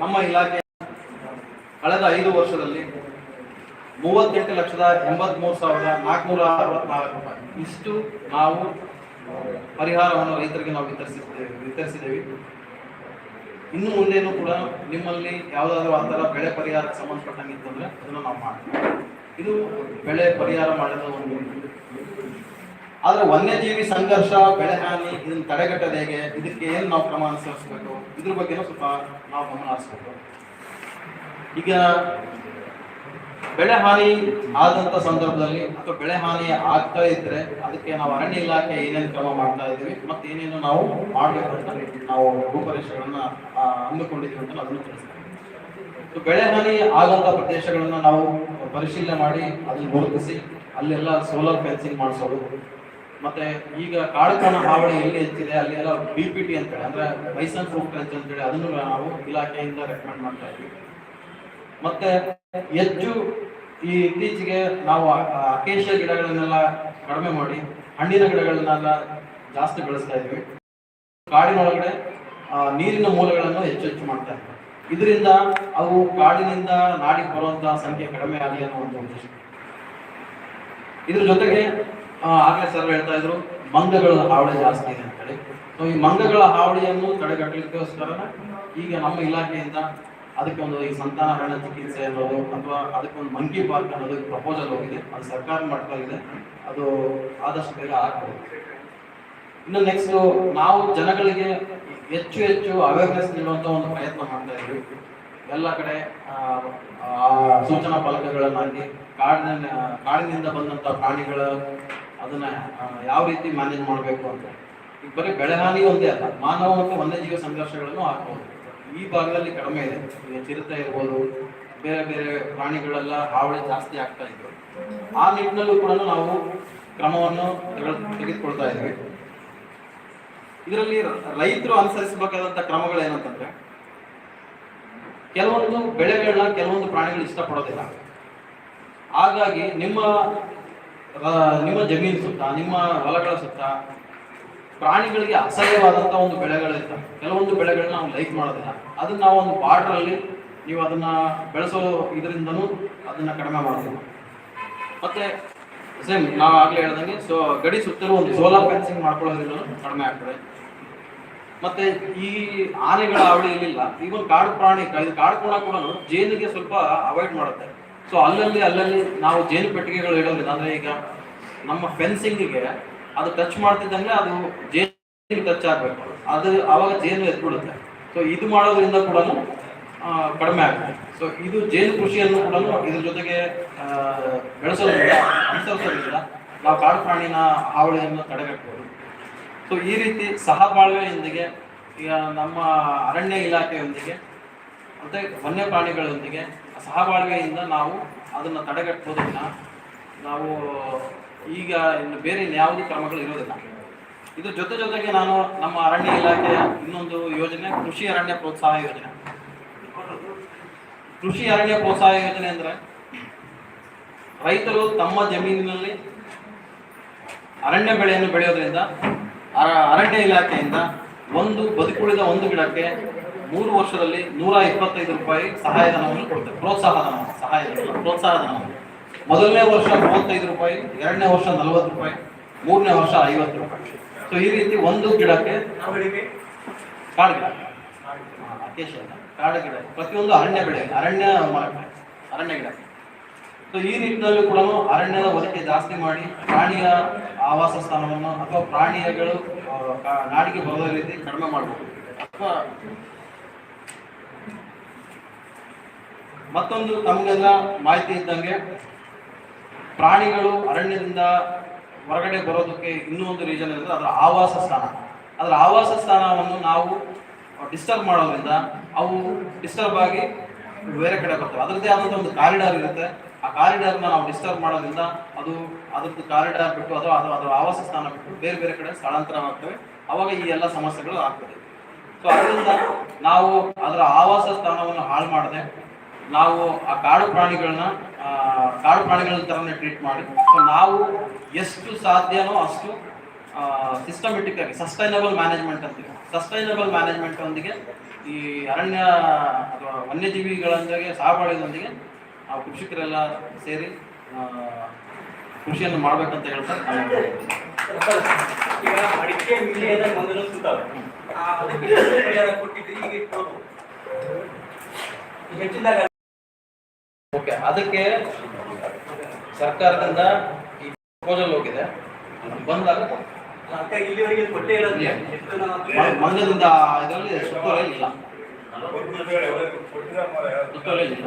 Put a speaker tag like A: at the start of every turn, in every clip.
A: ನಮ್ಮ ಇಲಾಖೆ ಕಳೆದ ಐದು ವರ್ಷದಲ್ಲಿ ಮೂವತ್ತೆಂಟು ಲಕ್ಷದ ಎಂಬತ್ಮೂರು ಸಾವಿರದ ನಾಲ್ಕುನೂರ ಅರವತ್ನಾಲ್ಕು ರೂಪಾಯಿ. ಇಷ್ಟು ನಾವು ಪರಿಹಾರವನ್ನು ರೈತರಿಗೆ ನಾವು ವಿತರಿಸಿದ್ದೇವೆ ವಿತರಿಸಿದ್ದೇವೆ. ಇನ್ನು ಮುಂದೇನು ಕೂಡ ನಿಮ್ಮಲ್ಲಿ ಯಾವುದಾದ್ರೂ ಆ ಥರ ಬೆಳೆ ಪರಿಹಾರಕ್ಕೆ ಸಂಬಂಧಪಟ್ಟಂಗೆ ಇತ್ತಂದ್ರೆ ಅದನ್ನು ನಾವು ಮಾಡ್ತೀವಿ. ಇದು ಬೆಳೆ ಪರಿಹಾರ ಮಾಡಿದ ಒಂದು ಆದ್ರೆ ವನ್ಯಜೀವಿ ಸಂಘರ್ಷ, ಬೆಳೆ ಹಾನಿ ಇದನ್ನ ತಡೆಗಟ್ಟದ ಹೇಗೆ ಇದಕ್ಕೆ ಏನು ನಾವು ಕ್ರಮ ಅನುಸರಿಸಬೇಕು ಇದ್ರ ಬಗ್ಗೆನೂ ಸ್ವಲ್ಪ ನಾವು ಗಮನ ಹರಿಸ್ಬೇಕು. ಈಗ ಬೆಳೆ ಹಾನಿ ಆದಂತ ಸಂದರ್ಭದಲ್ಲಿ ಅಥವಾ ಬೆಳೆ ಹಾನಿ ಆಗ್ತಾ ಇದ್ರೆ ಅದಕ್ಕೆ ನಾವು ಅರಣ್ಯ ಇಲಾಖೆ ಏನೇನು ಕ್ರಮ ಮಾಡ್ತಾ ಇದ್ದೀವಿ ಮತ್ತೆ ಏನೇನು ನಾವು ಮಾಡಬೇಕು ಅಂತ ನಾವು ರೂಪರೇಷೆಗಳನ್ನ ಅಂದುಕೊಂಡಿದ್ದೀವಿ ಅಂತ ಅದನ್ನು ತಿಳಿಸ್ತೀವಿ. ಬೆಳೆ ಹಾನಿ ಆಗಂತ ಪ್ರದೇಶಗಳನ್ನ ನಾವು ಪರಿಶೀಲನೆ ಮಾಡಿ ಅದನ್ನ ಗುರುತಿಸಿ, ಅಲ್ಲೆಲ್ಲ ಸೋಲಾರ್ ಫೆನ್ಸಿಂಗ್ ಮಾಡಿಸೋದು ಮತ್ತೆ ಈಗ ಕಾಡುಕೋಣ ಹಾವಳಿ ಎಲ್ಲಿ ಹೆಚ್ಚಿದೆ ಅಲ್ಲಿ ಎಲ್ಲ ಬಿ ಪಿ ಟಿ ಅಂತೇಳಿ, ಅಂದ್ರೆ ಬೈಸನ್ ಫ್ರೂಟ್ ಅಂತ ಹೇಳಿ ಅದನ್ನು ನಾವು ಇಲಾಖೆಯಿಂದ ರೆಕಮೆಂಡ್ ಮಾಡ್ತಾ ಇದ್ವಿ ಮತ್ತೆ ಹೆಚ್ಚು ಈ ಇತ್ತೀಚೆಗೆ ನಾವು ಅಕೇಶಿಯ ಗಿಡಗಳನ್ನೆಲ್ಲ ಕಡಿಮೆ ಮಾಡಿ, ಹಣ್ಣಿನ ಗಿಡಗಳನ್ನೆಲ್ಲ ಜಾಸ್ತಿ ಬೆಳೆಸ್ತಾ ಇದ್ವಿ ಕಾಡಿನೊಳಗಡೆ ನೀರಿನ ಮೂಲಗಳನ್ನು ಹೆಚ್ಚು ಹೆಚ್ಚು ಮಾಡ್ತಾ ಇದ್ವಿ ಇದರಿಂದ ಅವು ಕಾಡಿನಿಂದ ನಾಡಿಗೆ ಬರುವಂತಹ ಸಂಖ್ಯೆ ಕಡಿಮೆ ಆಗಲಿ ಅನ್ನೋ ಒಂದು ಉದ್ದೇಶ. ಇದ್ರ ಜೊತೆಗೆ ಆಗ್ಲೇ ಸರ್ ಹೇಳ್ತಾ ಇದ್ರು, ಮಂಗಗಳ ಹಾವಳಿ ಜಾಸ್ತಿ ಇದೆ ಅಂತೇಳಿ. ಸೊ ಈ ಮಂಗಗಳ ಹಾವಳಿಯನ್ನು ತಡೆಗಟ್ಟಲಿಕ್ಕೋಸ್ಕರ ಈಗ ನಮ್ಮ ಇಲಾಖೆಯಿಂದ ಅದಕ್ಕೆ ಒಂದು ಈ ಸಂತಾನಹರಣ ಚಿಕಿತ್ಸೆ ಅನ್ನೋದು ಅಥವಾ ಅದಕ್ಕೊಂದು ಮಂಕಿ ಪಾರ್ಕ್ ಅನ್ನೋದು ಪ್ರಪೋಸಲ್ ಹೋಗಿದೆ. ಅದು ಸರ್ಕಾರ ಮಾಡ್ತಾ ಇದೆ. ಅದು ಆದಷ್ಟು ಬೇಗ ಆಗ್ಬೋದು. ಇನ್ನು ನೆಕ್ಸ್ಟ್ ನಾವು ಜನಗಳಿಗೆ ಹೆಚ್ಚು ಹೆಚ್ಚು ಅವೇರ್ನೆಸ್ ನೀಡುವಂತ ಒಂದು ಪ್ರಯತ್ನ ಮಾಡ್ತಾ ಇದ್ವಿ. ಎಲ್ಲ ಕಡೆ ಸೂಚನಾ ಫಲಕಗಳನ್ನಾಗಿ, ಕಾಡಿನ, ಕಾಡಿನಿಂದ ಬಂದಂತ ಪ್ರಾಣಿಗಳ ಅದನ್ನ ಯಾವ ರೀತಿ ಮ್ಯಾನೇಜ್ ಮಾಡಬೇಕು ಅಂತ. ಈಗ ಬರೀ ಬೆಳೆ ಹಾನಿ ಒಂದೇ ಅಲ್ಲ, ಮಾನವ ಮತ್ತು ವನ್ಯಜೀವ ಸಂಘರ್ಷಗಳನ್ನು ಹಾಕಬಹುದು ಈ ಭಾಗದಲ್ಲಿ ಕಡಿಮೆ ಇದೆ. ಈಗ ಚಿರತೆ ಇರ್ಬೋದು, ಬೇರೆ ಬೇರೆ ಪ್ರಾಣಿಗಳೆಲ್ಲ ಹಾವಳಿ ಜಾಸ್ತಿ ಆಗ್ತಾ ಇದ್ರು. ಆ ನಿಟ್ಟಿನಲ್ಲೂ ಕೂಡ ನಾವು ಕ್ರಮವನ್ನು ತೆಗೆದು- ತೆಗೆದುಕೊಳ್ತಾ ಇದ್ದೀವಿ ಇದರಲ್ಲಿ ರೈತರು ಅನುಸರಿಸಬೇಕಾದಂತ ಕ್ರಮಗಳು ಏನಂತಂದ್ರೆ, ಕೆಲವೊಂದು ಬೆಳೆಗಳನ್ನ ಕೆಲವೊಂದು ಪ್ರಾಣಿಗಳು ಇಷ್ಟಪಡೋದಿಲ್ಲ. ಹಾಗಾಗಿ ನಿಮ್ಮ ನಿಮ್ಮ ಜಮೀನು ಸುತ್ತ, ನಿಮ್ಮ ಹೊಲಗಳ ಸುತ್ತ, ಪ್ರಾಣಿಗಳಿಗೆ ಅಸಹ್ಯವಾದಂಥ ಒಂದು ಬೆಳೆಗಳಿರ್ತವೆ ಕೆಲವೊಂದು ಬೆಳೆಗಳನ್ನ ನಾವು ಲೈಕ್ ಮಾಡೋದಿಲ್ಲ. ಅದನ್ನ ನಾವು ಒಂದು ಬಾರ್ಡರ್ ಅಲ್ಲಿ ನೀವು ಅದನ್ನ ಬೆಳೆಸೋ ಇದರಿಂದನೂ ಅದನ್ನ ಕಡಿಮೆ ಮಾಡ್ತೀವಿ ಮತ್ತೆ ಸೇಮ್ ನಾವು ಆಗ್ಲೇ ಹೇಳ್ದಂಗೆ ಸೊ ಗಡಿ ಸುತ್ತಲೂ ಒಂದು ಸೋಲಾರ್ ಫೆನ್ಸಿಂಗ್ ಮಾಡ್ಕೊಳ್ಳೋದ್ರಿಂದ ಕಡಿಮೆ ಆಗ್ತದೆ. ಮತ್ತೆ ಈ ಆನೆಗಳ ಹಾವಳಿ ಇಲ್ಲಿಲ್ಲ ಒಂದು ಕಾಡು ಪ್ರಾಣಿ, ಕೂಡ ಕೂಡ ಜೇನಿಗೆ ಸ್ವಲ್ಪ ಅವಾಯ್ಡ್ ಮಾಡುತ್ತೆ. ಸೊ ಅಲ್ಲಲ್ಲಿ ಅಲ್ಲಲ್ಲಿ ನಾವು ಜೇನು ಪೆಟ್ಟಿಗೆಗಳು ಇಡೋದ್ರಿಂದ ಅಂದ್ರೆ ಈಗ ನಮ್ಮ ಫೆನ್ಸಿಂಗಿಗೆ ಅದು ಟಚ್ ಮಾಡ್ತಿದ್ದಂಗೆ ಅದು ಜೇನು ಟಚ್ ಆಗ್ಬೇಕು. ಅದು ಅವಾಗ ಜೇನು ಎತ್ಬಿಡುತ್ತೆ ಸೊ ಇದು ಮಾಡೋದ್ರಿಂದ ಕೂಡ ಕಡಿಮೆ ಆಗುತ್ತೆ. ಸೊ ಇದು ಜೇನು ಕೃಷಿಯನ್ನು ಕೂಡ ಇದ್ರ ಜೊತೆಗೆ ಬೆಳೆಸೋದ್ರಿಂದ, ಅನುಸರಿಸೋದ್ರಿಂದ ನಾವು ಕಾಡು ಪ್ರಾಣಿನ ಹಾವಳಿಯನ್ನು ತಡೆಗಟ್ಟಬಹುದು ಸೊ ಈ ರೀತಿ ಸಹಬಾಳ್ವೆಯೊಂದಿಗೆ, ಈಗ ನಮ್ಮ ಅರಣ್ಯ ಇಲಾಖೆಯೊಂದಿಗೆ, ಮತ್ತೆ ವನ್ಯ ಪ್ರಾಣಿಗಳೊಂದಿಗೆ ಸಹಬಾಳ್ವೆಯಿಂದ ನಾವು ಅದನ್ನು ತಡೆಗಟ್ಟೋದಿಲ್ಲ ನಾವು ಈಗ ಇನ್ನು ಬೇರೆ ಇನ್ಯಾವುದೇ ಕ್ರಮಗಳು ಇರೋದಿಲ್ಲ. ಇದ್ರ ಜೊತೆ ಜೊತೆಗೆ ನಾನು ನಮ್ಮ ಅರಣ್ಯ ಇಲಾಖೆಯ ಇನ್ನೊಂದು ಯೋಜನೆ, ಕೃಷಿ ಅರಣ್ಯ ಪ್ರೋತ್ಸಾಹ ಯೋಜನೆ. ಕೃಷಿ ಅರಣ್ಯ ಪ್ರೋತ್ಸಾಹ ಯೋಜನೆ ಅಂದರೆ ರೈತರು ತಮ್ಮ ಜಮೀನಿನಲ್ಲಿ ಅರಣ್ಯ ಬೆಳೆಯನ್ನು ಬೆಳೆಯೋದ್ರಿಂದ, ಅರ- ಅರಣ್ಯ ಇಲಾಖೆಯಿಂದ ಒಂದು ಬದುಕುಳಿದ ಒಂದು ಗಿಡಕ್ಕೆ ಮೂರು ವರ್ಷದಲ್ಲಿ ನೂರ ಇಪ್ಪತ್ತೈದು ರೂಪಾಯಿ ಸಹಾಯಧನವನ್ನು ಕೊಡುತ್ತೆ ಪ್ರೋತ್ಸಾಹ ಸಹಾಯ ಪ್ರೋತ್ಸಾಹ ಧನ ಮೊದಲನೇ ವರ್ಷ ಮೂವತ್ತೈದು ರೂಪಾಯಿ ಎರಡನೇ ವರ್ಷ ನಲವತ್ತು ರೂಪಾಯಿ ಮೂರನೇ ವರ್ಷ ಐವತ್ತು ರೂಪಾಯಿ. ಸೊ ಈ ರೀತಿ ಒಂದು ಗಿಡಕ್ಕೆ ಕಾಡು ಗಿಡ. ಅಲ್ಲ, ಕಾಡು ಗಿಡ. ಪ್ರತಿಯೊಂದು ಅರಣ್ಯ ಬೆಳೆ ಅರಣ್ಯ ಅರಣ್ಯ ಗಿಡ. ಸೊ ಈ ರೀತಿಯಲ್ಲೂ ಕೂಡ ಅರಣ್ಯದ ಒದಕೆ ಜಾಸ್ತಿ ಮಾಡಿ ಪ್ರಾಣಿಯ ಆವಾಸ ಸ್ಥಾನವನ್ನು ಅಥವಾ ಪ್ರಾಣಿಗಳು ನಾಡಿಗೆ ಬರೋದ ರೀತಿ ಕಡಿಮೆ ಮಾಡಬೇಕು ಅಥವಾ ಮತ್ತೊಂದು ತಮಗೆಲ್ಲ ಮಾಹಿತಿ ಇದ್ದಂಗೆ ಪ್ರಾಣಿಗಳು ಅರಣ್ಯದಿಂದ ಹೊರಗಡೆ ಬರೋದಕ್ಕೆ ಇನ್ನೂ ಒಂದು ರೀಸನ್ ಇರುತ್ತೆ, ಅದರ ಆವಾಸ ಸ್ಥಾನ. ಅದರ ಆವಾಸ ಸ್ಥಾನವನ್ನು ನಾವು ಡಿಸ್ಟರ್ಬ್ ಮಾಡೋದ್ರಿಂದ ಅವು ಡಿಸ್ಟರ್ಬ್ ಆಗಿ ಬೇರೆ ಕಡೆ ಬರ್ತವೆ. ಅದರದ್ದೇ ಆದಂಥ ಒಂದು ಕಾರಿಡಾರ್ ಇರುತ್ತೆ. ಆ ಕಾರಿಡಾರ್ನ ನಾವು ಡಿಸ್ಟರ್ಬ್ ಮಾಡೋದ್ರಿಂದ ಅದು ಅದ್ರದ್ದು ಕಾರಿಡಾರ್ ಬಿಟ್ಟು ಅಥವಾ ಅದು ಅದರ ಆವಾಸ ಸ್ಥಾನ ಬಿಟ್ಟು ಬೇರೆ ಬೇರೆ ಕಡೆ ಸ್ಥಳಾಂತರವಾಗ್ತವೆ. ಅವಾಗ ಈ ಎಲ್ಲ ಸಮಸ್ಯೆಗಳು ಆಗ್ತದೆ. ಸೊ ಅದರಿಂದ ನಾವು ಅದರ ಆವಾಸ ಸ್ಥಾನವನ್ನು ಹಾಳು ಮಾಡದೆ ನಾವು ಆ ಕಾಡು ಪ್ರಾಣಿಗಳನ್ನ ಕಾಡು ಪ್ರಾಣಿಗಳ ಥರನೇ ಟ್ರೀಟ್ ಮಾಡಿ. ಸೊ ನಾವು ಎಷ್ಟು ಸಾಧ್ಯನೋ ಅಷ್ಟು ಸಿಸ್ಟಮೆಟಿಕ್ ಆಗಿ ಸಸ್ಟೈನಬಲ್ ಮ್ಯಾನೇಜ್ಮೆಂಟ್ ಅಂತೀವಿ ಸಸ್ಟೈನಬಲ್ ಮ್ಯಾನೇಜ್ಮೆಂಟ್ ಒಂದಿಗೆ ಈ ಅರಣ್ಯ, ಅಥವಾ ವನ್ಯಜೀವಿಗಳೊಂದಿಗೆ ಸಹಬಾಳ್ವೆಯೊಂದಿಗೆ ನಾವು ಕೃಷಿಕರೆಲ್ಲ ಸೇರಿ ಕೃಷಿಯನ್ನು ಮಾಡ್ಬೇಕಂತ ಹೇಳ್ತಾರೆ
B: ಈಗ ಅಡಿಕೆ ವಿಲೇದ ಮೊದಲು ಸುತ್ತಾವೆ. ಹೆಚ್ಚಿದಾಗ
A: ಓಕೆ ಅದಕ್ಕೆ ಸರ್ಕಾರದಿಂದ ಈ ಪ್ರಪೋಸಲ್ ಹೋಗಿದೆ. ಬಂದಾಗ
B: ಇಲ್ಲಿವರೆಗೆ ಕೊಟ್ಟೇ
A: ಇರೋದಿಲ್ಲ ಮಂಗದಿಂದ ಇದರಲ್ಲಿ ಸುತ್ತೋಲೆ ಇಲ್ಲ. ಸುತ್ತೋಲೆ ಇಲ್ಲ.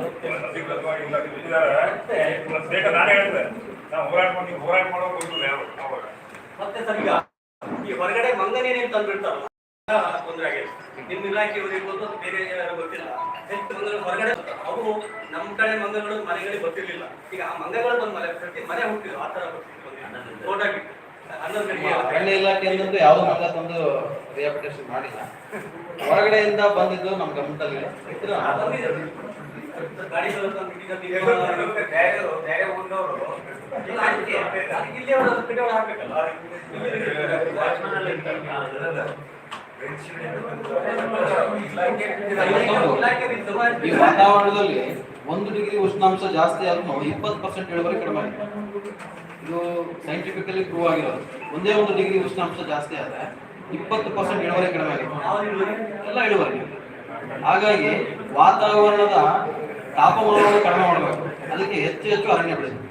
B: ಮತ್ತೆ ಸರ್ ಈಗ ಈ ಹೊರಗಡೆ ಮಂಗನೇನೇನು ತಂದ್ಬಿಡ್ತಾರಲ್ಲ ನಿಮ್ಮ ಇರ್ಬೋದು ಬೇರೆ ಯಾರು ಗೊತ್ತಿಲ್ಲ. ಹೆಚ್ಚು ಮಂಗಗಳು ಹೊರಗಡೆ. ಅವು ನಮ್ಮ ಕಡೆ ಮಂಗಗಳು ಮನೆಗಳಿಗೆ ಬರ್ತಿರ್ಲಿಲ್ಲ. ಈಗ ಆ ಮಂಗಗಳು ಬಂದು ಮನೆ ಪ್ರತಿ ಮನೆ ಹುಟ್ಟಿದ್ರು ಆ ತರ ಬರ್ತಿದ್ರು ತೋಟ ಬಿಟ್ಟು ಹನ್ನೊಂದು
A: ಅರಣ್ಯ ಇಲಾಖೆಯಿಂದ ಯಾವ್ದು ಮಂಗ ತಂದು ರಿಯಾಪಿಟೇಷನ್ ಮಾಡಿಲ್ಲ. ಹೊರಗಡೆಯಿಂದ ಬಂದಿದ್ದು ನಮ್ಮ ಗಮನದಲ್ಲಿ
B: ಇಲ್ಲ, ಹಾಕ್ಬೇಕಲ್ಲ
A: ಈ ವಾತಾವರಣದಲ್ಲಿ ಒಂದು ಡಿಗ್ರಿ ಉಷ್ಣಾಂಶ ಜಾಸ್ತಿ ಆದ್ರೂ ಇಪ್ಪತ್ತು ಪರ್ಸೆಂಟ್ ಇಳುವರಿ ಕಡಿಮೆ ಆಗಿದೆ. ಇದು ಸೈಂಟಿಫಿಕಲಿ ಪ್ರೂವ್ ಆಗಿರೋದು. ಒಂದೇ ಒಂದು ಡಿಗ್ರಿ ಉಷ್ಣಾಂಶ ಜಾಸ್ತಿ ಆದ್ರೆ ಇಪ್ಪತ್ತು ಪರ್ಸೆಂಟ್ ಇಳುವರಿ ಕಡಿಮೆ ಆಗಿದೆ. ಎಲ್ಲ ಇಳುವರಿ. ಹಾಗಾಗಿ ವಾತಾವರಣದ ತಾಪಮಾನವನ್ನು ಕಡಿಮೆ ಮಾಡಬೇಕು. ಅದಕ್ಕೆ ಹೆಚ್ಚು ಹೆಚ್ಚು ಅರಣ್ಯ ಬೆಳೆಸಬೇಕು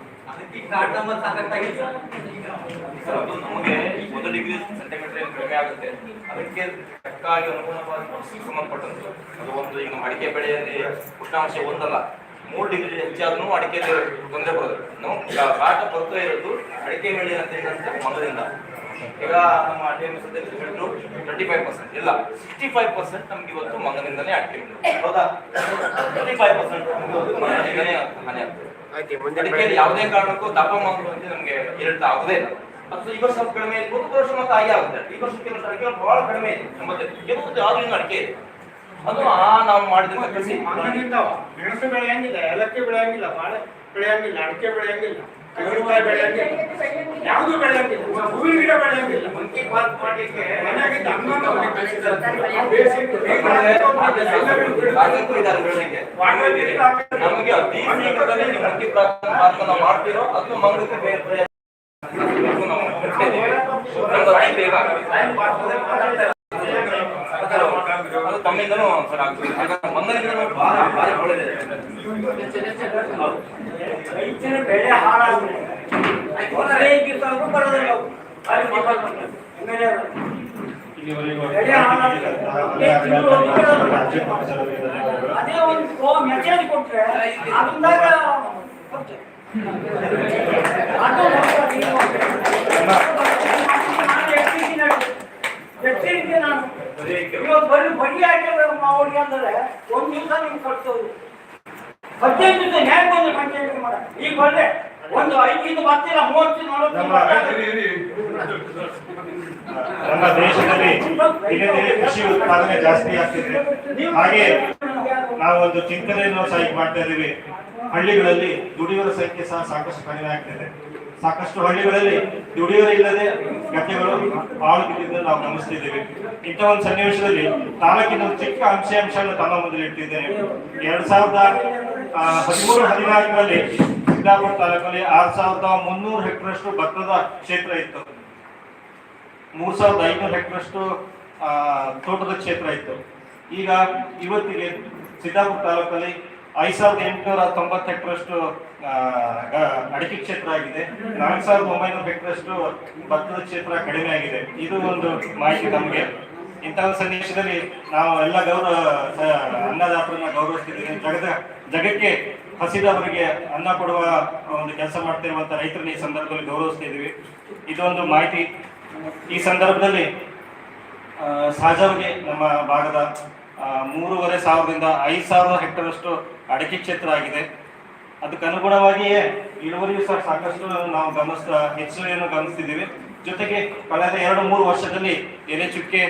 B: ನಂಬರ್
C: ನಮಗೆ ಒಂದು ಡಿಗ್ರಿ ಸೆಂಟಿಮೀಟರ್ ಏನು ಕಡಿಮೆ ಆಗುತ್ತೆ ಅದಕ್ಕೆ ತಕ್ಕಾಗಿ ಅನುಗುಣವಾಗಿ ಕೃಷಿಗೆ ಸಂಬಂಧಪಟ್ಟಂತೆ. ಅದು ಒಂದು ಈಗ ನಮ್ಮ ಅಡಿಕೆ ಬೆಳೆಯಲ್ಲಿ ಉಷ್ಣಾಂಶ ಒಂದಲ್ಲ ಮೂರು ಡಿಗ್ರಿ ಹೆಚ್ಚಾದ್ರೂ ಅಡಿಕೆ ತೊಂದರೆ ಬರೋದು. ನಾವು ಈಗ ಕಾಟ ಬರ್ತಾ ಇರೋದು ಅಡಿಕೆ ಬೆಳೆ ಅಂತ ಈಗ ನಮ್ಮ ಅಡಿಕೆ ಹೇಳಿದ್ರು ಟ್ವೆಂಟಿ ಫೈವ್ ಪರ್ಸೆಂಟ್ ಇಲ್ಲ ಸಿಕ್ಸ್ಟಿ ಫೈವ್ ಪರ್ಸೆಂಟ್ ನಮ್ಗೆ ಇವತ್ತು ಅಡಿಕೆ. ಹೌದಾ? ಟ್ವೆಂಟಿ ಫೈವ್ ಪರ್ಸೆಂಟ್ ಹಾನಿ ಆಗ್ತದೆ ಅಡಿಕೆಯಲ್ಲಿ ಯಾವುದೇ ಕಾರಣಕ್ಕೂ ತಾಪಮಾನ ನಮಗೆ ಏರಿಳಿತ ಆಗುದೇ ಇಲ್ಲ. ಅದು ಈ ವರ್ಷ ಸ್ವಲ್ಪ ಕಡಿಮೆ ಇದೆ ವರ್ಷ ಮತ್ತೆ ಹಾಗೆ ಆಗುತ್ತೆ. ಈ ವರ್ಷ ಕೆಲವು ಅಡಿಕೆ ಬಹಳ ಕಡಿಮೆ ಇದೆ ಎಂಬತ್ತೈದು. ಇವತ್ತು ಯಾವ್ದು ಅಡಿಕೆ. ಇದೆ ಅದು ಆ ನಾವು ಮಾಡಿದ್ರೆ ಕೃಷಿ.
D: ಮೆಣಸು ಬೆಳೆಯಂಗಿಲ್ಲ ಏಲಕ್ಕಿ ಬೆಳೆಯಂಗಿಲ್ಲ ಬಾಳೆ ಬೆಳೆಯಂಗಿಲ್ಲ ಅಡಿಕೆ ಬೆಳೆಯಂಗಿಲ್ಲ ಯಾವುದು ಬೆಳೆಯಂಗಿಲ್ಲ ಹೂವಿನ ಗಿಡ ಬೆಳೆಯಂಗಿಲ್ಲ ಮಂಕಿ ಪಾತ್ ಮಾಡಲಿಕ್ಕೆ ಮನೆಯಾಗಿದ್ದ
C: ನಮಗೆ ಅತಿ ಶೀಘ್ರದಲ್ಲಿ ನೀವು ಮಾಡ್ತೀರೋ ಅದು ಮಂಗಳೂರು ಬೇರೆ ಬೇರೆ ಅದು ನಾವು ಮುಟ್ತಾ ಇದ್ದೀವಿ. ನಮ್ದು ಅತಿ ಬೇಗ ಆಗುತ್ತೆ. ಅದು ತಮ್ಮಿಂದನೂ ಸರ್ ಆಗ್ತದೆ ಹಾಗಾಗಿ ಮಂಗನಿಂದ ನಮ್ಗೆ ಬಹಳ ಭಾರಿ ಒಳ್ಳೆಯದಿದೆ
D: ರೈತರ ಬೆಳೆ ಹಾಳಾಗಿದೆ ರೈತರು ಬರೋದಿಲ್ಲ ಅವು. ಅಲ್ಲಿ ಮೊಬೈಲ್ ಬಂದ್ರೆ. ಎಮ್ಮೆಲ್ಯೆ ಅವರು. ಬೆಳೆ ಹಾಳಾಗಿದೆ. ಏ, ತಿಂಗಳು ಒಂದು ಬರೋದಿಲ್ಲ. ಅದೇ ಒಂದು ಮೆಸೇಜ್ ಕೊಟ್ರೆ ಅದರಿಂದಾಗ ಕೊಡ್ತೇವೆ. ಅದು ಅವ್ರಿಗೆ ಅಂದ್ರೆ ಒಂದು ದಿವಸ ನಿಮ್ಗೆ ಕಟ್ಸೋದು ಹದಿನೈದು ದಿವಸ ಹೇಗೆ ಬಂದ್ರೆ ಪಂಚಾಯತ್ ಮಾಡ. ಈಗ ಬಂದೆ ಒಂದು ಐದು ಬರ್ತೀರ ಬರ್ತಿಲ್ಲ ಮೂವತ್ತು
E: ನಮ್ಮ ದೇಶದಲ್ಲಿ ದಿನೇ ದಿನೇ ಕೃಷಿ ಉತ್ಪಾದನೆ ಜಾಸ್ತಿ ಆಗ್ತಿದೆ. ಹಾಗೆ ನಾವೊಂದು ಚಿಂತನೆಯನ್ನು ಸಹ ಈಗ ಮಾಡ್ತಾ ಇದ್ದೀವಿ. ಹಳ್ಳಿಗಳಲ್ಲಿ ದುಡಿಯುವ ಸಂಖ್ಯೆ ಸಹ ಸಾಕಷ್ಟು ಕಡಿಮೆ ಆಗ್ತಿದೆ. ಸಾಕಷ್ಟು ಹಳ್ಳಿಗಳಲ್ಲಿ ದುಡಿಯುವರ ಇಲ್ಲದೆ ಗದ್ದೆಗಳು ಹಾಳು ಬಿದ್ದಿದ್ದನ್ನು ನಾವು ಗಮನಿಸ್ತಿದ್ದೇವೆ. ಇಂಥ ಒಂದು ಸನ್ನಿವೇಶದಲ್ಲಿ ತಾಲೂಕಿನ ಚಿಕ್ಕ ಅಂಶಾಂಶವನ್ನು ತಮ್ಮ ಮುಂದೆ ಇಟ್ಟಿದ್ದೇನೆ. ಎರಡ್ ಸಾವಿರದ ಹದಿಮೂರು, ಹದಿನಾಲ್ಕರಲ್ಲಿ ಸಿದ್ದಾಪುರ ತಾಲೂಕಲ್ಲಿ ಆರು ಸಾವಿರದ ಮುನ್ನೂರು ಹೆಕ್ಟರ್ಷ್ಟು ಭತ್ತದ ಕ್ಷೇತ್ರ ಇತ್ತು. ಮೂರ್ ಸಾವಿರದ ಐನೂರು ಹೆಕ್ಟರ್ಷ್ಟು ತೋಟದ ಕ್ಷೇತ್ರ ಇತ್ತು. ಈಗ ಇವತ್ತಿಗೆ ಸಿದ್ದಾಪುರ ತಾಲೂಕಲ್ಲಿ ಐದ್ ಸಾವಿರದ ಎಂಟುನೂರ ಅಡಿಕೆ ಕ್ಷೇತ್ರ ಆಗಿದೆ. ನಾಲ್ಕು ಸಾವಿರದ ಒಂಬೈನೂರು ಬೆಟ್ಟರಷ್ಟು ಭತ್ತದ ಕ್ಷೇತ್ರ ಕಡಿಮೆ ಆಗಿದೆ. ಇದು ಒಂದು ಮಾಹಿತಿ ನಮಗೆ. ಇಂತಹ ಸನ್ನಿವೇಶದಲ್ಲಿ ನಾವು ಎಲ್ಲ ಗೌರವ ಅನ್ನದಾತರನ್ನ ಗೌರವಿಸ್ತಿದ್ದೀವಿ. ಜಗದ, ಜಗಕ್ಕೆ ಹಸಿದವರಿಗೆ ಅನ್ನ ಕೊಡುವ ಒಂದು ಕೆಲಸ ಮಾಡ್ತಿರುವಂತ ರೈತರನ್ನ ಈ ಸಂದರ್ಭದಲ್ಲಿ ಗೌರವಿಸ್ತಿದ್ದೀವಿ. ಇದೊಂದು ಮಾಹಿತಿ. ಈ ಸಂದರ್ಭದಲ್ಲಿ ಸಹಜವಾಗಿ ನಮ್ಮ ಭಾಗದ ಮೂರುವರೆ ಸಾವಿರದಿಂದ ಐದು ಸಾವಿರ ಹೆಕ್ಟರ್ ಅಡಕೆ ಅಡಿಕೆ ಕ್ಷೇತ್ರ ಆಗಿದೆ. ಅದಕ್ಕೆ ಅನುಗುಣವಾಗಿಯೇ ಇಳುವರಿಯು ಸಹ ಸಾಕಷ್ಟು ನಾವು ಗಮನಿಸ್ತಾ ಹೆಚ್ಚಳವನ್ನು ಗಮನಿಸ್ತಿದ್ದೀವಿ. ಜೊತೆಗೆ ಕಳೆದ ಎರಡು ಮೂರು ವರ್ಷದಲ್ಲಿ ಎಲೆ ಚುಕ್ಕೆ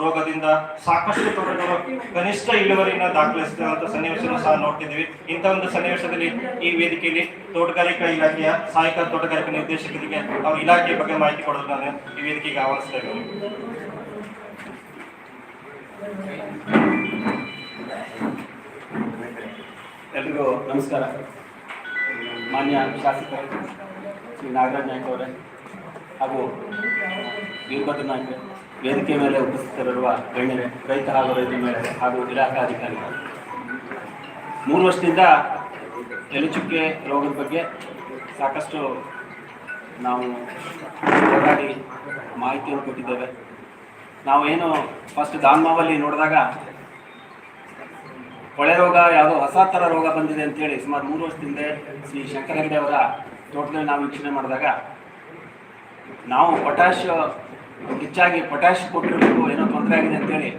E: ರೋಗದಿಂದ ಸಾಕಷ್ಟು ತೋಟಗಳು ಕನಿಷ್ಠ ಇಳುವರಿನ ದಾಖಲಿಸಿದಂತ ಸನ್ನಿವೇಶವನ್ನು ಸಹ ನೋಡ್ತಿದ್ದೀವಿ. ಇಂಥ ಒಂದು ಸನ್ನಿವೇಶದಲ್ಲಿ ಈ ವೇದಿಕೆಯಲ್ಲಿ ತೋಟಗಾರಿಕಾ ಇಲಾಖೆಯ ಸಹಾಯಕ ತೋಟಗಾರಿಕಾ ನಿರ್ದೇಶಕರಿಗೆ ಅವ್ರ ಇಲಾಖೆಯ ಬಗ್ಗೆ ಮಾಹಿತಿ ಕೊಡೋದು ನಾನು ಈ ವೇದಿಕೆಗೆ ಆಹ್ವಾನಿಸ್ತಾ ಇದ್ದೇನೆ.
F: ಎಲ್ರಿಗೂ ನಮಸ್ಕಾರ. ಮಾನ್ಯ ಶಾಸಕ ಶ್ರೀ ನಾಗರಾಜ್ ನಾಯ್ಕ ಅವರೇ, ಹಾಗೂ ವೀರಭದ್ರ ನಾಯ್ಕ ವೇದಿಕೆ ಮೇಲೆ ಉಪಸ್ಥಿತರಿರುವ ಗಣ್ಯರೇ, ರೈತ ಹಾಗೂ ರೈತರ ಮೇಲೆ ಹಾಗೂ ಇಲಾಖಾ ಅಧಿಕಾರಿಗಳು. ಮೂರು ವರ್ಷದಿಂದ ಎಲುಚುಕ್ಕೆ ರೋಗದ ಬಗ್ಗೆ ಸಾಕಷ್ಟು ನಾವು ಹೋರಾಡಿ ಮಾಹಿತಿಯನ್ನು ಕೊಟ್ಟಿದ್ದೇವೆ. ನಾವೇನು ಫಸ್ಟ್ ದಾನ್ಮಾವಲ್ಲಿ ನೋಡಿದಾಗ ಕೊಳೆ ರೋಗ, ಯಾವುದೋ ಹೊಸ ಥರ ರೋಗ ಬಂದಿದೆ ಅಂತೇಳಿ ಸುಮಾರು ಮೂರು ವರ್ಷದಿಂದ ಶ್ರೀ ಶಂಕರ ಹೆಗಡೆ ಅವರ ತೋಟದಲ್ಲಿ ನಾವು ವೀಕ್ಷಣೆ ಮಾಡಿದಾಗ ನಾವು ಪೊಟ್ಯಾಶ್ ಹೆಚ್ಚಾಗಿ ಪೊಟ್ಯಾಶ್ ಕೊಟ್ಟಿರಬೇಕು ಏನೋ ತೊಂದರೆ ಆಗಿದೆ ಅಂತೇಳಿ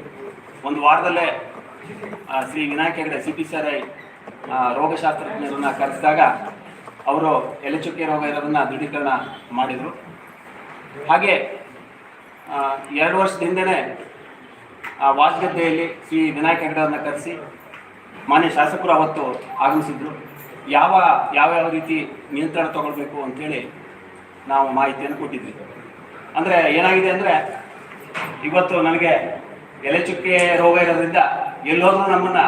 F: ಒಂದು ವಾರದಲ್ಲೇ Shri Vinayaka Hegde C P sir I ರೋಗಶಾಸ್ತ್ರಜ್ಞರನ್ನ ಕರೆಸಿದಾಗ ಅವರು ಎಲೆಚುಕ್ಕೆ ರೋಗ ಇರೋದನ್ನ ದೃಢೀಕರಣ ಮಾಡಿದರು. ಹಾಗೆ ಎರಡು ವರ್ಷದ ಹಿಂದೆನೇ ಆ ವಾಸಗದ್ದೆಯಲ್ಲಿ ಶ್ರೀ ವಿನಾಯಕ ಹೆಗಡೆಯವ್ರನ್ನ ಕರೆಸಿ ಮಾನ್ಯ ಶಾಸಕರು ಅವತ್ತು ಆಗಮಿಸಿದ್ರು. ಯಾವ ಯಾವ್ಯಾವ ರೀತಿ ನಿಯಂತ್ರಣ ತಗೊಳ್ಬೇಕು ಅಂಥೇಳಿ ನಾವು ಮಾಹಿತಿಯನ್ನು ಕೊಟ್ಟಿದ್ವಿ. ಅಂದರೆ ಏನಾಗಿದೆ ಅಂದರೆ ಇವತ್ತು ನನಗೆ ಎಲೆ ಚುಕ್ಕೆ ರೋಗ ಇರೋದ್ರಿಂದ ಎಲ್ಲೋದ್ರೂ ನಮ್ಮನ್ನು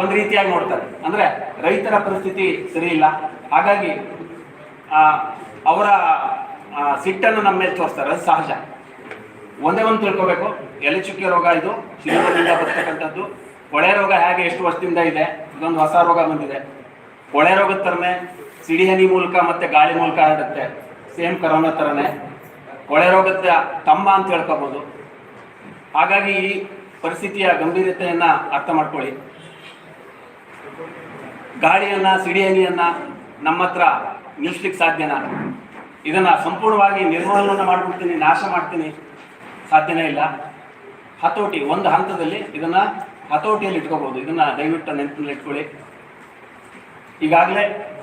F: ಒಂದು ರೀತಿಯಾಗಿ ನೋಡ್ತಾರೆ. ಅಂದರೆ ರೈತರ ಪರಿಸ್ಥಿತಿ ಸರಿ ಇಲ್ಲ. ಹಾಗಾಗಿ ಅವರ ಸಿಟ್ಟನ್ನು ನಮ್ಮ ಮೇಲೆ ತೋರಿಸ್ತಾರೆ, ಅದು ಸಹಜ. ಒಂದೇ ಒಂದು ತಿಳ್ಕೋಬೇಕು, ಎಲೆ ಚುಕ್ಕೆ ರೋಗ ಇದು ಶಿಲೀಂಧ್ರದಿಂದ ಬರ್ತಕ್ಕಂಥದ್ದು. ಕೊಳೆ ರೋಗ ಹೇಗೆ ಎಷ್ಟು ವರ್ಷದಿಂದ ಇದೆ, ಇದೊಂದು ಹೊಸ ರೋಗ ಬಂದಿದೆ. ಕೊಳೆ ರೋಗದ ಥರನೇ ಸಿಡಿಹನಿ ಮೂಲಕ ಮತ್ತೆ ಗಾಳಿ ಮೂಲಕ ಹರಡುತ್ತೆ, ಸೇಮ್ ಕರೋನಾ ಥರನೇ ಕೊಳೆ ರೋಗದ ತಮ್ಮ ಅಂತ ಹೇಳ್ಕೋಬೋದು. ಹಾಗಾಗಿ ಈ ಪರಿಸ್ಥಿತಿಯ ಗಂಭೀರತೆಯನ್ನು ಅರ್ಥ ಮಾಡ್ಕೊಳ್ಳಿ. ಗಾಳಿಯನ್ನ, ಸಿಡಿಹನಿಯನ್ನ ನಮ್ಮ ಹತ್ರ ನಿಲ್ಲಿಸ್ಲಿಕ್ಕೆ ಸಾಧ್ಯನಾ? ಇದನ್ನ ಸಂಪೂರ್ಣವಾಗಿ ನಿರ್ಮೂಲನ ಮಾಡಿಬಿಡ್ತೀನಿ, ನಾಶ ಮಾಡ್ತೀನಿ, ಸಾಧ್ಯನೇ ಇಲ್ಲ. ಹತೋಟಿ, ಒಂದು ಹಂತದಲ್ಲಿ ಇದನ್ನ ಹತೋಟಿಯಲ್ಲಿ ಇಟ್ಕೋಬಹುದು ಇದನ್ನ ದಯವಿಟ್ಟು ನೆನಪಿನಲ್ಲಿ ಇಟ್ಕೊಳ್ಳಿ. ಈಗಾಗಲೇ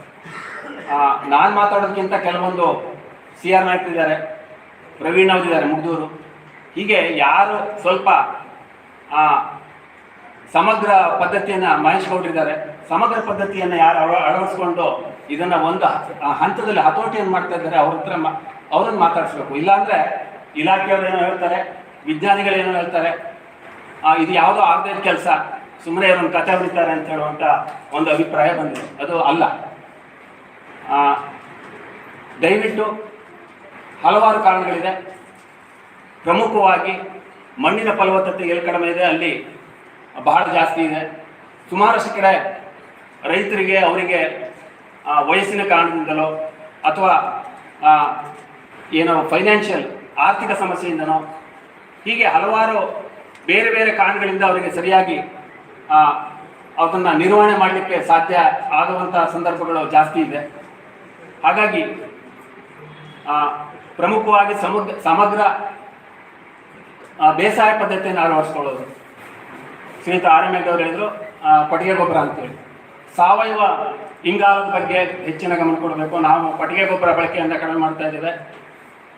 F: ನಾನು ಮಾತಾಡೋದಕ್ಕಿಂತ ಕೆಲವೊಂದು ಸಿ ಆರ್ ನಾಯ್ಕರಿದ್ದಾರೆ ಪ್ರವೀಣ್ ಅವರಿದ್ದಾರೆ ಮುಗ್ದೂರು. ಹೀಗೆ ಯಾರು ಸ್ವಲ್ಪ ಸಮಗ್ರ ಪದ್ಧತಿಯನ್ನ ಮಹೇಶ್ ಗೌಡ್ರಿದ್ದಾರೆ ಸಮಗ್ರ ಪದ್ಧತಿಯನ್ನ ಯಾರು ಅಳ- ಅಳವಡಿಸ್ಕೊಂಡು ಇದನ್ನ ಒಂದು ಹಂತದಲ್ಲಿ ಹತೋಟಿಯನ್ನು ಮಾಡ್ತಾ ಇದ್ದಾರೆ ಅವ್ರ ಹತ್ರ ಅವರನ್ನು ಮಾತಾಡಿಸ್ಬೇಕು. ಇಲ್ಲಾಂದ್ರೆ ಇಲಾಖೆಯವ್ರು ಏನೋ ಹೇಳ್ತಾರೆ ವಿಜ್ಞಾನಿಗಳೇನೋ ಹೇಳ್ತಾರೆ ಆ, ಇದು ಯಾವುದೋ ಆಗದೇ ಕೆಲಸ ಸುಮ್ಮನೆ ಒಂದು ಕಥೆ ಹೊಡಿತಾರೆ ಅಂತ ಹೇಳುವಂತ ಒಂದು ಅಭಿಪ್ರಾಯ ಬಂದಿದೆ. ಅದು ಅಲ್ಲ. ದಯವಿಟ್ಟು ಹಲವಾರು ಕಾರಣಗಳಿದೆ. ಪ್ರಮುಖವಾಗಿ ಮಣ್ಣಿನ ಫಲವತ್ತತೆ ಎಲ್ಲಿ ಕಡಿಮೆ ಇದೆ ಅಲ್ಲಿ ಬಹಳ ಜಾಸ್ತಿ ಇದೆ. ಸುಮಾರಷ್ಟು ಕಡೆ ರೈತರಿಗೆ ಅವರಿಗೆ ವಯಸ್ಸಿನ ಕಾರಣದಿಂದಲೋ ಅಥವಾ ಆ, ಏನೋ ಫೈನಾನ್ಷಿಯಲ್ ಆರ್ಥಿಕ ಸಮಸ್ಯೆಯಿಂದನೋ ಹೀಗೆ ಹಲವಾರು ಬೇರೆ ಬೇರೆ ಕಾರಣಗಳಿಂದ ಅವರಿಗೆ ಸರಿಯಾಗಿ ಅದನ್ನು ನಿರ್ವಹಣೆ ಮಾಡಲಿಕ್ಕೆ ಸಾಧ್ಯ ಆಗುವಂತಹ ಸಂದರ್ಭಗಳು ಜಾಸ್ತಿ ಇದೆ. ಹಾಗಾಗಿ ಆ, ಪ್ರಮುಖವಾಗಿ ಸಮಗ್ರ ಸಮಗ್ರ ಆ, ಬೇಸಾಯ ಪದ್ಧತಿಯನ್ನು ಅಳವಡಿಸ್ಕೊಳ್ಳೋದು. ಶ್ರೀಯುತ ಆರ್ ಹೇಳಿದ್ರು ಆ, ಕೊಟ್ಟಿಗೆ ಗೊಬ್ಬರ ಅಂತೇಳಿ. ಸಾವಯವ ಇಂಗಾಲದ ಬಗ್ಗೆ ಹೆಚ್ಚಿನ ಗಮನ ಕೊಡಬೇಕು. ನಾವು ಕೊಟ್ಟಿಗೆ ಗೊಬ್ಬರ ಬಳಕೆಯನ್ನು ಕಡಿಮೆ ಮಾಡ್ತಾ ಇದ್ದೇವೆ.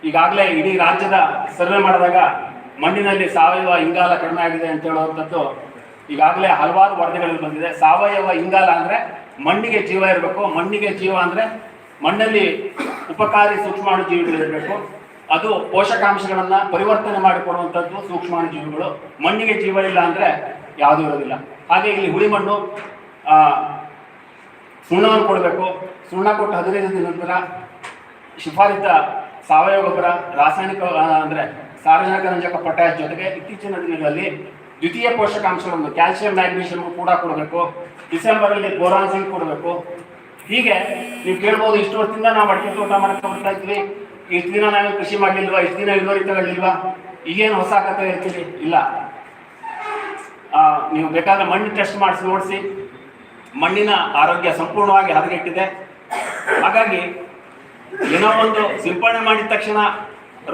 F: ಈಗಾಗಲೇ ಇಡೀ ರಾಜ್ಯದ ಸರ್ವೆ ಮಾಡಿದಾಗ ಮಣ್ಣಿನಲ್ಲಿ ಸಾವಯವ ಇಂಗಾಲ ಕಡಿಮೆ ಆಗಿದೆ ಅಂತ ಹೇಳುವಂಥದ್ದು ಈಗಾಗಲೇ ಹಲವಾರು ವರದಿಗಳಲ್ಲಿ ಬಂದಿದೆ. ಸಾವಯವ ಇಂಗಾಲ ಅಂದ್ರೆ ಮಣ್ಣಿಗೆ ಜೀವ ಇರಬೇಕು. ಮಣ್ಣಿಗೆ ಜೀವ ಅಂದ್ರೆ ಮಣ್ಣಲ್ಲಿ ಉಪಕಾರಿ ಸೂಕ್ಷ್ಮಾಣು ಜೀವಿಗಳಿರಬೇಕು ಅದು ಪೋಷಕಾಂಶಗಳನ್ನು ಪರಿವರ್ತನೆ ಮಾಡಿಕೊಡುವಂಥದ್ದು ಸೂಕ್ಷ್ಮಾಣು ಜೀವಿಗಳು. ಮಣ್ಣಿಗೆ ಜೀವ ಇಲ್ಲ ಅಂದ್ರೆ ಯಾವುದೂ ಇರೋದಿಲ್ಲ. ಹಾಗೆ ಇಲ್ಲಿ ಹುಳಿ ಮಣ್ಣು ಸುಣ್ಣವನ್ನು ಕೊಡಬೇಕು. ಸುಣ್ಣ ಕೊಟ್ಟು ಹದಿನೈದು ದಿನ ನಂತರ ಶಿಫಾರಿತ ಸಾವಯವ ಗೊಬ್ಬರ, ರಾಸಾಯನಿಕ ಅಂದರೆ ಸಾರ್ವಜನಿಕ ರಂಜಕ ಪೊಟ್ಯಾಶ್ ಜೊತೆಗೆ ಇತ್ತೀಚಿನ ದಿನಗಳಲ್ಲಿ ದ್ವಿತೀಯ ಪೋಷಕಾಂಶಗಳನ್ನು, ಕ್ಯಾಲ್ಸಿಯಂ, ಮ್ಯಾಗ್ನೀಷಿಯಂ ಕೂಡ ಕೊಡಬೇಕು. ಡಿಸೆಂಬರ್ ಅಲ್ಲಿ ಬೋರಾನ್ ಜಿಂಕ್ ಕೊಡಬೇಕು. ಹೀಗೆ ನೀವು ಕೇಳ್ಬೋದು, ಇಷ್ಟು ವರ್ಷದಿಂದ ನಾವು ಅಡಿಕೆ ತೋಟ ಮಾಡ್ತಾ ಬರ್ತಾ ಇದ್ವಿ ಇಷ್ಟು ದಿನ ನಾವು ಕೃಷಿ ಮಾಡಲಿಲ್ವಾ? ಇಷ್ಟು ದಿನ ಇಳುವರಿ ತಗೊಳ್ಳಿಲ್ವಾ ಈಗೇನು ಹೊಸ ಕಥೆ ಇರ್ತೀವಿ ಇಲ್ಲ. ನೀವು ಬೇಕಾದ್ರೆ ಮಣ್ಣು ಟೆಸ್ಟ್ ಮಾಡಿಸಿ, ನೋಡಿಸಿ. ಮಣ್ಣಿನ ಆರೋಗ್ಯ ಸಂಪೂರ್ಣವಾಗಿ ಹದಗೆಟ್ಟಿದೆ. ಹಾಗಾಗಿ ಏನೋ ಒಂದು ಸಿಂಪಡಣೆ ಮಾಡಿದ ತಕ್ಷಣ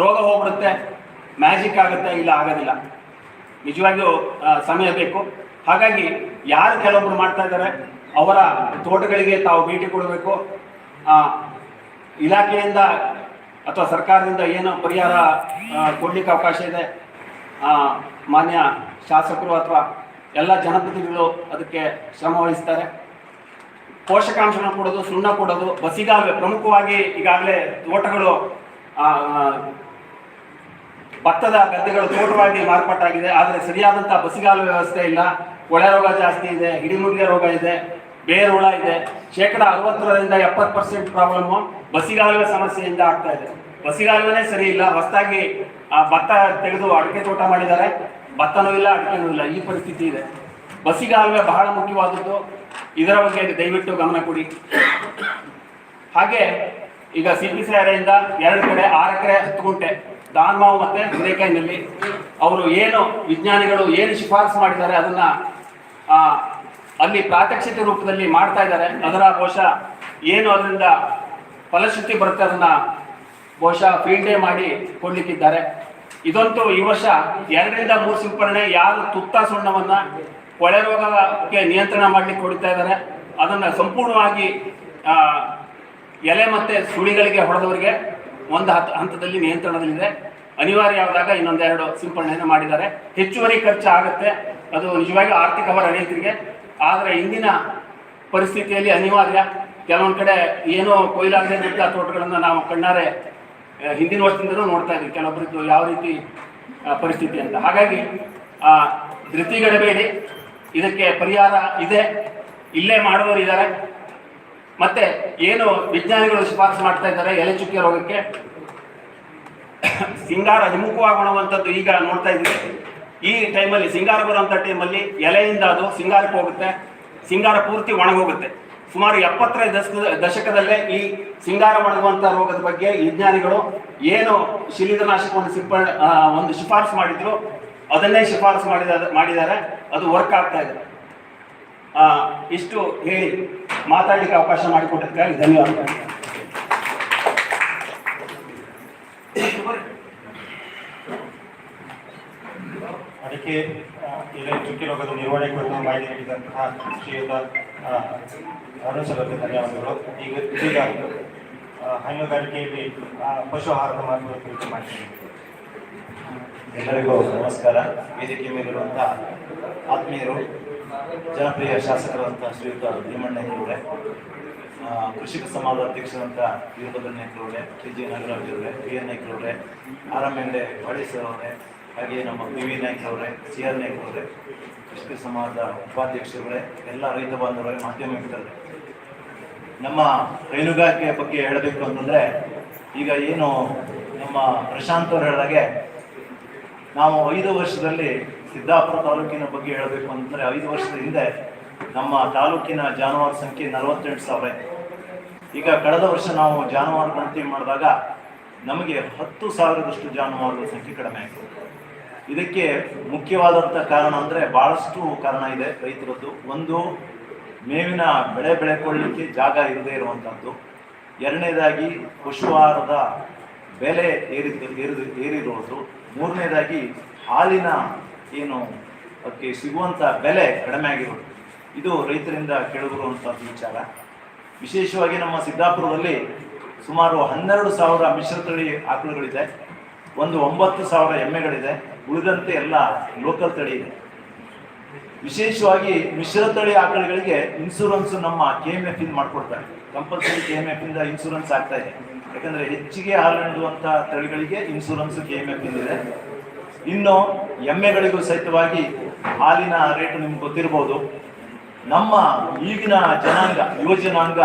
F: ರೋಗ ಹೋಗ್ಬಿಡುತ್ತೆ ಮ್ಯಾಜಿಕ್ ಆಗುತ್ತೆ, ಇಲ್ಲ ಆಗೋದಿಲ್ಲ. ನಿಜವಾಗಿಯೂ ಸಮಯ ಬೇಕು. ಹಾಗಾಗಿ ಯಾರು ಕೆಲವೊಬ್ರು ಮಾಡ್ತಾ ಇದ್ದಾರೆ, ಅವರ ತೋಟಗಳಿಗೆ ತಾವು ಭೇಟಿ ಕೊಡಬೇಕು. ಇಲಾಖೆಯಿಂದ ಅಥವಾ ಸರ್ಕಾರದಿಂದ ಏನು ಪರಿಹಾರ ಕೊಡ್ಲಿಕ್ಕೆ ಅವಕಾಶ ಇದೆ. ಮಾನ್ಯ ಶಾಸಕರು ಅಥವಾ ಎಲ್ಲ ಜನಪ್ರತಿನಿಧಿಗಳು ಅದಕ್ಕೆ ಶ್ರಮ ವಹಿಸ್ತಾರೆ. ಪೋಷಕಾಂಶನ ಕೊಡೋದು, ಸುಣ್ಣ ಕೊಡೋದು, ಬಸಿಗಾಲುವೆ ಪ್ರಮುಖವಾಗಿ ಈಗಾಗಲೇ ತೋಟಗಳು ಭತ್ತದ ಗದ್ದೆಗಳು ತೋಟವಾಗಿ ಮಾರ್ಪಾಟಾಗಿದೆ ಆದರೆ ಸರಿಯಾದಂಥ ಬಸಿಗಾಲು ವ್ಯವಸ್ಥೆ ಇಲ್ಲ. ಕೊಳೆ ರೋಗ ಜಾಸ್ತಿ ಇದೆ ಹಿಡಿಮುಡಿಗೆ ರೋಗ ಇದೆ ಬೇರು ಹುಳ ಇದೆ. ಶೇಕಡ ಅರವತ್ತರಿಂದ ಎಪ್ಪತ್ತು ಪರ್ಸೆಂಟ್ ಪ್ರಾಬ್ಲಮ್ ಬಸಿಗಾಲುವೆ ಸಮಸ್ಯೆಯಿಂದ ಆಗ್ತಾ ಇದೆ. ಬಸಿಗಾಲುವೆನೇ ಸರಿ ಇಲ್ಲ. ಹೊಸದಾಗಿ ಭತ್ತ ತೆಗೆದು ಅಡಿಕೆ ತೋಟ ಮಾಡಿದ್ದಾರೆ. ಭತ್ತನೂ ಇಲ್ಲ, ಅಡಿಕೆನೂ ಇಲ್ಲ, ಈ ಪರಿಸ್ಥಿತಿ ಇದೆ. ಬಸಿಗಾಲುವೆ ಬಹಳ ಮುಖ್ಯವಾದದ್ದು. ಇದರ ಬಗ್ಗೆ ದಯವಿಟ್ಟು ಗಮನ ಕೊಡಿ. ಹಾಗೆ ಈಗ ಸಿ ಪಿ ಸಿ ಇಂದ ಎರಡು ಕಡೆ, ಆರು ಎಕರೆ ಹತ್ತು ಗುಂಟೆ, ದಾನ್ಮಾವು ಮತ್ತೆ ಹಿರೇಕಾಯಿನಲ್ಲಿ ಅವರು ಏನು ವಿಜ್ಞಾನಿಗಳು ಏನು ಶಿಫಾರಸು ಮಾಡಿದ್ದಾರೆ ಅದನ್ನ ಅಲ್ಲಿ ಪ್ರಾತಕ್ಷಿತ ರೂಪದಲ್ಲಿ ಮಾಡ್ತಾ ಇದ್ದಾರೆ. ಅದರ ಬಹುಶಃ ಏನು ಅದರಿಂದ ಫಲಶ್ರುತಿ ಬರುತ್ತೆ ಅದನ್ನ ಬಹುಶಃ ಫೀಲ್ಡ್ ಮಾಡಿ ಕೊಡ್ಲಿಕ್ಕಿದ್ದಾರೆ. ಇದಂತೂ ಈ ವರ್ಷ ಎರಡರಿಂದ ಮೂರು ಸಿಂಪರಣೆ, ಯಾರು ತುತ್ತ ಸುಣ್ಣವನ್ನು ಕೊಳೆ ರೋಗಕ್ಕೆ ನಿಯಂತ್ರಣ ಮಾಡಲಿಕ್ಕೆ ಕೊಡ್ತಾ ಇದ್ದಾರೆ. ಅದನ್ನ ಸಂಪೂರ್ಣವಾಗಿ ಎಲೆ ಮತ್ತೆ ಸುಳಿಗಳಿಗೆ ಹೊಡೆದವರಿಗೆ ಒಂದು ಹತ್ತು ಹಂತದಲ್ಲಿ ನಿಯಂತ್ರಣದಲ್ಲಿದೆ. ಅನಿವಾರ್ಯವಾದಾಗ ಇನ್ನೊಂದೆರಡು ಸಿಂಪರಣೆಯನ್ನು ಮಾಡಿದ್ದಾರೆ. ಹೆಚ್ಚುವರಿ ಖರ್ಚು ಆಗುತ್ತೆ. ಅದು ನಿಜವಾಗಿ ಆರ್ಥಿಕ ಹೊರ ರೈತರಿಗೆ ಆದರೆ ಇಂದಿನ ಪರಿಸ್ಥಿತಿಯಲ್ಲಿ ಅನಿವಾರ್ಯ. ಕೆಲವೊಂದು ಕಡೆ ಏನೋ ಕೊಯ್ಲಾಗದೆ ತೋಟಗಳನ್ನು ನಾವು ಕಣ್ಣಾರೆ ಹಿಂದಿನ ವರ್ಷದಿಂದಲೂ ನೋಡ್ತಾ ಇದ್ದೀವಿ ಕೆಲವೊಬ್ಬರದ್ದು ಯಾವ ರೀತಿ ಪರಿಸ್ಥಿತಿ ಅಂತ. ಹಾಗಾಗಿ ಧೃತಿಗಡಬೇಡಿ ಇದಕ್ಕೆ ಪರಿಹಾರ ಇದೆ. ಇಲ್ಲೇ ಮಾಡುವವರು ಇದ್ದಾರೆ. ಮತ್ತೆ ಏನು ವಿಜ್ಞಾನಿಗಳು ಶಿಫಾರಸು ಮಾಡ್ತಾ ಇದ್ದಾರೆ ಎಲೆ ಚುಕ್ಕಿ ರೋಗಕ್ಕೆ? ಸಿಂಗಾರ ಹಿಮುಖವಾಗುವಂಥದ್ದು ಈಗ ನೋಡ್ತಾ ಇದ್ದೀವಿ ಈ ಟೈಮಲ್ಲಿ ಸಿಂಗಾರ ಬರುವಂಥ ಟೈಮಲ್ಲಿ ಎಲೆಯಿಂದ ಅದು ಸಿಂಗಾರಕ್ಕೆ ಹೋಗುತ್ತೆ. ಸಿಂಗಾರ ಪೂರ್ತಿ ಒಣಗೋಗುತ್ತೆ. ಸುಮಾರು ಎಪ್ಪತ್ತರ ದಶಕದ ದಶಕದಲ್ಲೇ ಈ ಸಿಂಗಾರ ಒಣಗುವಂಥ ರೋಗದ ಬಗ್ಗೆ ವಿಜ್ಞಾನಿಗಳು ಏನು ಶಿಲೀಂಧ್ರನಾಶಕವನ್ನು ಒಂದು ಶಿಫಾರಸು ಮಾಡಿದ್ರು, ಅದನ್ನೇ ಶಿಫಾರಸು ಮಾಡಿದ, ಮಾಡಿದ್ದಾರೆ, ಅದು ವರ್ಕ್ ಆಗ್ತಾ ಇದೆ. ಇಷ್ಟು ಹೇಳಿ, ಮಾತಾಡಲಿಕ್ಕೆ ಅವಕಾಶ ಮಾಡಿಕೊಟ್ಟದಕ್ಕಾಗಿ ಧನ್ಯವಾದಗಳು.
E: ಅದಕ್ಕೆ ಚುಕ್ಕಿ ರೋಗದ ನಿರ್ವಹಣೆ ಕುರಿತು ಮಾಹಿತಿ ನೀಡಿದಂತಹ ಶ್ರೀಯುತ ಸರ್ ಅವರಿಗೆ ಧನ್ಯವಾದಗಳು. ಈಗ ಇದೀಗ ಹೈನುಗಾರಿಕೆಯಲ್ಲಿ ಪಶು ಆಹಾರದ ಮಹತ್ವದ ಕುರಿತು ಮಾಹಿತಿ.
G: ಎಲ್ಲರಿಗೂ ನಮಸ್ಕಾರ. ವೇದಿಕೆ ಮೇಲಿರುವಂಥ ಆತ್ಮೀಯರು, ಜನಪ್ರಿಯ ಶಾಸಕರಂತ ಶ್ರೀಯುತ ಭೀಮಣ್ಣ ಅವರೇ ಕೃಷಿಕ ಸಮಾಜದ ಅಧ್ಯಕ್ಷರಂತ ವೀರಭದ್ರ ನಾಯ್ಕರವರೇ ಟಿ ಜಿ ನಾಗರಾಜ್ ಅವರೇ ಪಿ ಎನ್ ನಾಯ್ಕರವರೇ ಆರ್ ಎ ಸರ್ ಅವರೇ ಹಾಗೆ ನಮ್ಮ ಪಿ ವಿ ನಾಯ್ಕರವರೇ ಸಿ ಆರ್ ನಾಯ್ಕರವರೇ ಕೃಷಿ ಸಮಾಜದ ಉಪಾಧ್ಯಕ್ಷರುಗಳೇ, ಎಲ್ಲ ರೈತ ಬಾಂಧವರೇ, ಮಾಧ್ಯಮ ಇರ್ತಾರೆ ನಮ್ಮ ಹೈನುಗಾರಿಕೆ ಬಗ್ಗೆ ಹೇಳಬೇಕು ಅಂತಂದ್ರೆ, ಈಗ ಏನು ನಮ್ಮ ಪ್ರಶಾಂತ್ ಅವರು ಹೇಳಿದಾಗೆ, ನಾವು ಐದು ವರ್ಷದಲ್ಲಿ ಸಿದ್ದಾಪುರ ತಾಲೂಕಿನ ಬಗ್ಗೆ ಹೇಳಬೇಕು ಅಂತಂದ್ರೆ, ಐದು ವರ್ಷದ ಹಿಂದೆ ನಮ್ಮ ತಾಲೂಕಿನ ಜಾನುವಾರು ಸಂಖ್ಯೆ ನಲವತ್ತೆಂಟು ಸಾವಿರ. ಈಗ ಕಳೆದ ವರ್ಷ ನಾವು ಜಾನುವಾರು ಗಣತಿ ಮಾಡಿದಾಗ, ನಮಗೆ ಹತ್ತು ಸಾವಿರದಷ್ಟು ಜಾನುವಾರುಗಳ ಸಂಖ್ಯೆ ಕಡಿಮೆ ಆಯಿತು ಇದಕ್ಕೆ ಮುಖ್ಯವಾದಂಥ ಕಾರಣ ಅಂದರೆ ಭಾಳಷ್ಟು ಕಾರಣ ಇದೆ ರೈತರದ್ದು. ಒಂದು, ಮೇವಿನ ಬೆಳೆ ಬೆಳೆಕೊಳ್ಳಿಕ್ಕೆ ಜಾಗ ಇರದೇ ಇರುವಂಥದ್ದು ಎರಡನೇದಾಗಿ ಪುಷ್ಪಾರದ ಬೆಲೆ ಏರಿದ ಏರಿದು ಏರಿರೋದು. ಮೂರನೇದಾಗಿ ಹಾಲಿನ ಏನು ಅದಕ್ಕೆ ಸಿಗುವಂಥ ಬೆಲೆ ಕಡಿಮೆ ಆಗಿರೋದು. ಇದು ರೈತರಿಂದ ಕೇಳಿಬರುವಂಥದ್ದು ವಿಚಾರ. ವಿಶೇಷವಾಗಿ ನಮ್ಮ ಸಿದ್ದಾಪುರದಲ್ಲಿ ಸುಮಾರು ಹನ್ನೆರಡು ಸಾವಿರ ಮಿಶ್ರತಳಿ ಆಕಳುಗಳಿದೆ. ಒಂದು ಒಂಬತ್ತು ಸಾವಿರ ಎಮ್ಮೆಗಳಿದೆ. ಉಳಿದಂತೆ ಎಲ್ಲ ಲೋಕಲ್ ತಳಿ ಇದೆ. ವಿಶೇಷವಾಗಿ ಮಿಶ್ರ ತಳಿ ಆಕಳುಗಳಿಗೆ ಇನ್ಸೂರೆನ್ಸ್ ನಮ್ಮ ಕೆ ಎಂ ಎಫ್ ಇಂದ ಮಾಡ್ಕೊಡ್ತಾರೆ. ಕಂಪಲ್ಸರಿ ಕೆ ಎಂ ಎಫ್ ಇಂದ ಇನ್ಸೂರೆನ್ಸ್ ಆಗ್ತಾ ಇದೆ. ಯಾಕಂದ್ರೆ ಹೆಚ್ಚಿಗೆ ಹಾಲು ನೀಡುವಂತ ತಳಿಗಳಿಗೆ ಇನ್ಸೂರೆನ್ಸ್ ಕೆ ಎಂ ಎಫ್ ಇದೆ ಇನ್ನು ಎಮ್ಮೆಗಳಿಗೂ ಸಹಿತವಾಗಿ ಹಾಲಿನ ರೇಟ್ ನಿಮ್ಗೆ ಗೊತ್ತಿರ್ಬೋದು. ನಮ್ಮ ಈಗಿನ ಜನಾಂಗ, ಯುವ ಜನಾಂಗ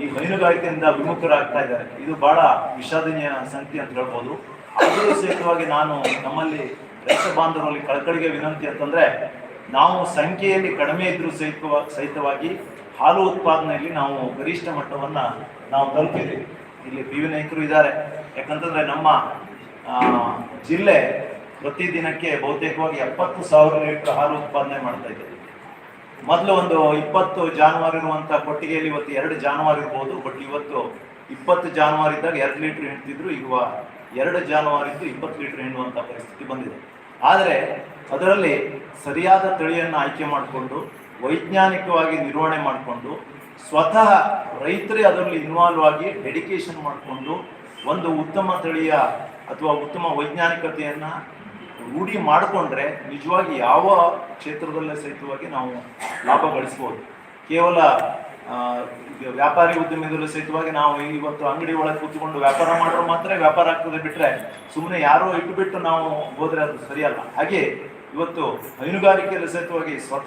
G: ಈ ಹೈನುಗಾರಿಕೆಯಿಂದ ವಿಮುಖರಾಗ್ತಾ ಇದ್ದಾರೆ. ಇದು ಬಹಳ ವಿಷಾದನೀಯ ಸಂಗತಿ ಅಂತ ಹೇಳ್ಬೋದು. ಅದರ ಸಹಿತವಾಗಿ ನಾನು ನಮ್ಮಲ್ಲಿ ರೈತ ಬಾಂಧವರಲ್ಲಿ ಕಳಕಳಿಗೆ ವಿನಂತಿ ಅಂತಂದರೆ, ನಾವು ಸಂಖ್ಯೆಯಲ್ಲಿ ಕಡಿಮೆ ಇದ್ರೂ ಸಹಿತ ಸಹಿತವಾಗಿ ಹಾಲು ಉತ್ಪಾದನೆಯಲ್ಲಿ ನಾವು ಗರಿಷ್ಠ ಮಟ್ಟವನ್ನ ನಾವು ತಲುಪಿದ್ದೀವಿ. ಇಲ್ಲಿ ಪಿ ವಿ ಇದ್ದಾರೆ. ಯಾಕಂತಂದ್ರೆ ನಮ್ಮ ಜಿಲ್ಲೆ ಪ್ರತಿದಿನಕ್ಕೆ ಬಹುತೇಕವಾಗಿ ಎಪ್ಪತ್ತು ಸಾವಿರ ಲೀಟರ್ ಹಾಲು ಉತ್ಪಾದನೆ ಮಾಡ್ತಾ ಇದ್ದೀವಿ ಮೊದಲು ಒಂದು ಇಪ್ಪತ್ತು ಜಾನುವಾರು ಇರುವಂತ ಕೊಟ್ಟಿಗೆಯಲ್ಲಿ ಇವತ್ತು ಎರಡು ಜಾನುವಾರು ಇರ್ಬೋದು, ಬಟ್ ಇವತ್ತು ಇಪ್ಪತ್ತು ಜಾನುವಾರು ಇದ್ದಾಗ ಎರಡು ಲೀಟರ್ ಇಡ್ತಿದ್ರು ಈಗ ಎರಡು ಜಾನುವಾರಿದ್ದು ಇಪ್ಪತ್ತು ಲೀಟರ್ ಎನ್ನುವಂಥ ಪರಿಸ್ಥಿತಿ ಬಂದಿದೆ. ಆದರೆ ಅದರಲ್ಲಿ ಸರಿಯಾದ ತಳಿಯನ್ನು ಆಯ್ಕೆ ಮಾಡಿಕೊಂಡು, ವೈಜ್ಞಾನಿಕವಾಗಿ ನಿರ್ವಹಣೆ ಮಾಡಿಕೊಂಡು, ಸ್ವತಃ ರೈತರೇ ಅದರಲ್ಲಿ ಇನ್ವಾಲ್ವ್ ಆಗಿ ಡೆಡಿಕೇಶನ್ ಮಾಡಿಕೊಂಡು ಒಂದು ಉತ್ತಮ ತಳಿಯ ಅಥವಾ ಉತ್ತಮ ವೈಜ್ಞಾನಿಕತೆಯನ್ನು ರೂಢಿ ಮಾಡಿಕೊಂಡ್ರೆ ನಿಜವಾಗಿ ಯಾವ ಕ್ಷೇತ್ರದಲ್ಲೇ ಸಹಿತವಾಗಿ ನಾವು ಲಾಭ ಗಳಿಸ್ಬೋದು. ಕೇವಲ ವ್ಯಾಪಾರಿ ಉದ್ಯಮದಲ್ಲಿ ಸಹಿತವಾಗಿ ನಾವು ಇವತ್ತು ಅಂಗಡಿ ಒಳಗೆ ಕೂತ್ಕೊಂಡು ವ್ಯಾಪಾರ ಮಾಡೋರು ಮಾತ್ರ ವ್ಯಾಪಾರ ಆಗ್ತದೆ ಬಿಟ್ರೆ ಸುಮ್ಮನೆ ಯಾರೋ ಇಟ್ಟುಬಿಟ್ಟು ನಾವು ಹೋದ್ರೆ ಅದು ಸರಿಯಲ್ಲ. ಹಾಗೆ ಇವತ್ತು ಹೈನುಗಾರಿಕೆಯಲ್ಲಿ ಸಹಿತವಾಗಿ